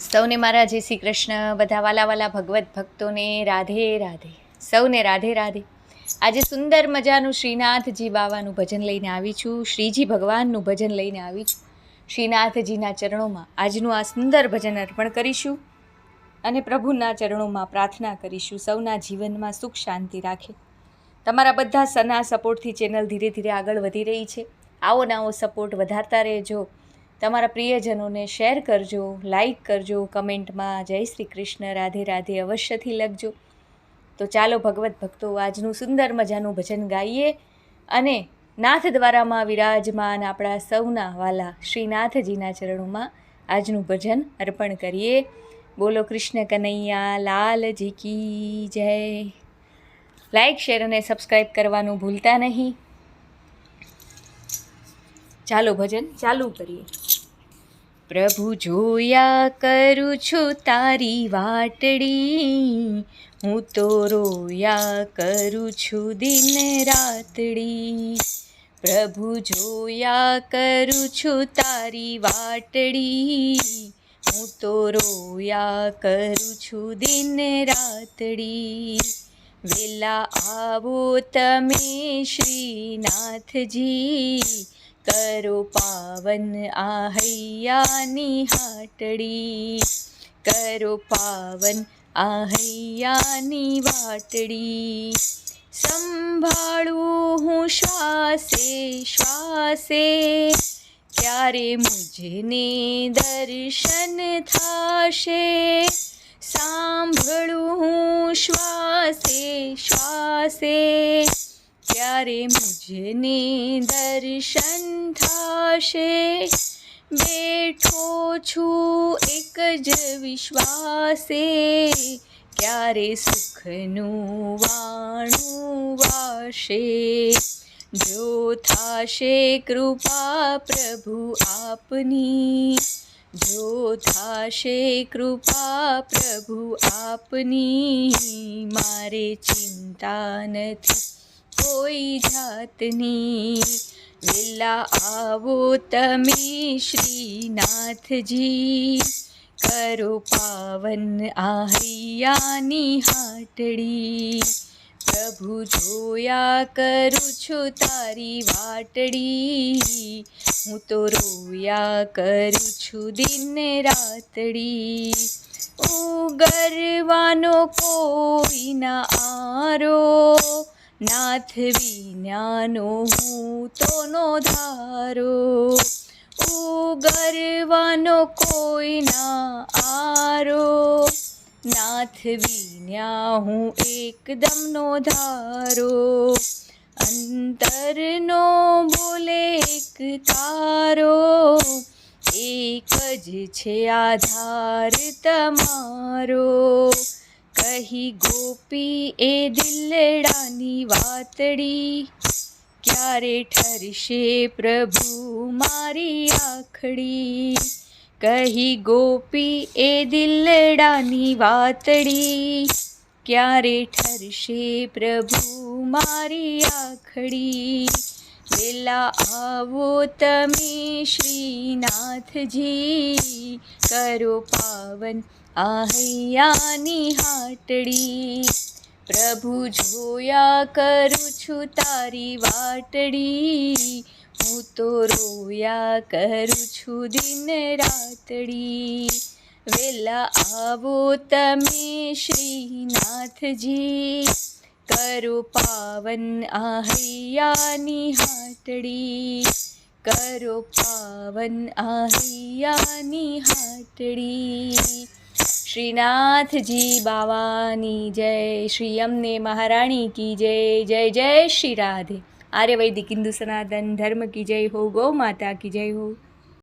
સૌને મારા જય શ્રી કૃષ્ણ. બધા વાલા વાલા ભગવત ભક્તોને રાધે રાધે. સૌને રાધે રાધે. આજે સુંદર મજાનું શ્રીનાથજી બાવાનું ભજન લઈને આવી છું. શ્રીજી ભગવાનનું ભજન લઈને આવી છું. શ્રીનાથજીના ચરણોમાં આજનું આ સુંદર ભજન અર્પણ કરીશું અને પ્રભુના ચરણોમાં પ્રાર્થના કરીશું. સૌના જીવનમાં સુખ શાંતિ રાખે. તમારા બધા સના સપોર્ટથી ચેનલ ધીરે ધીરે આગળ વધી રહી છે. આવો નવો સપોર્ટ વધારતા રહેજો. તમારા પ્રિયજનોને શેર કરજો, લાઈક કરજો, કમેન્ટમાં જય શ્રી કૃષ્ણ, રાધે રાધે અવશ્યથી લખજો. તો ચાલો ભગવત ભક્તો, આજનું સુંદર મજાનું ભજન ગાઈએ અને નાથ દ્વારામાં વિરાજમાન આપણા સૌના વાલા શ્રીનાથજીના ચરણોમાં આજનું ભજન અર્પણ કરીએ. બોલો કૃષ્ણ કનૈયા, લાલજી કી જય. લાઈક, શેર અને સબસ્ક્રાઈબ કરવાનું ભૂલતા નહીં. ચાલો ભજન ચાલુ કરીએ. પ્રભુ જોયા કરું છું તારી વાટડી, હું તો રોયા કરું છું દિન રાતડી પ્રભુ જોયા કરું છું તારી વાટડી, હું તો રોયા કરું છું દિન રાતડી વેલા આવો તમે શ્રીનાથજી કરો પાવન આ હાટડી કરો પાવન આ વાટડી સંભાળું હું શ્વાસે શ્વાસે ત્યારે મુજને દર્શન થાશે સાંભળું હું શ્વાસે શ્વાસે ત્યારે મુજને દર્શન થાશે બેઠો છું એક જ વિશ્વાસે ક્યારે સુખનું વાણું વાશે જો થશે કૃપા પ્રભુ આપની જો થશે કૃપા પ્રભુ આપની મારે ચિંતા નથી કોઈ જાતની લીલા આવો તમે શ્રીનાથજી. કરો પાવન આહૈયાની હૈયાની હાટડી. પ્રભુ જોયા કરું છું તારી વાટડી. હું તો રોયા કરું છું દિન રાતડી ઉગરવાનો કોઈ ના આરો નાથ વિનાનો હું તો નો ધારો. ઉગરવાનો કોઈ ના આરો. નાથ વિના હું એકદમ નો ધારો. અંતરનો બોલે એક તારો. એક જ છે આધાર તમારો. કહી ગોપી એ દિલડાની વાતડી ક્યારે ઠરશે પ્રભુ મારી આખડી કહી ગોપી એ દિલડાની વાતડી ક્યારે ઠરશે પ્રભુ મારી આખડી વેલા આવો તમે શ્રીનાથજી. કરો પાવન આહૈયાની હૈયાની હાટડી. પ્રભુ જોયા કરું છું તારી વાટડી. હું તો રોયા કરું છું દિન રાતડી વેલા આવો તમે શ્રીનાથજી. કરો પાવન આહૈયાની હૈયાની હાટડી કરો પાવન આહૈયાની હૈયાની હાટડી શ્રીનાથજી બાવાની જય શ્રી અમને મહારાણી કી જય જય જય શ્રી રાધે આર્ય વૈદિક હિન્દુ સનાતન ધર્મ કી જય હો ગૌ માતા કી જય હો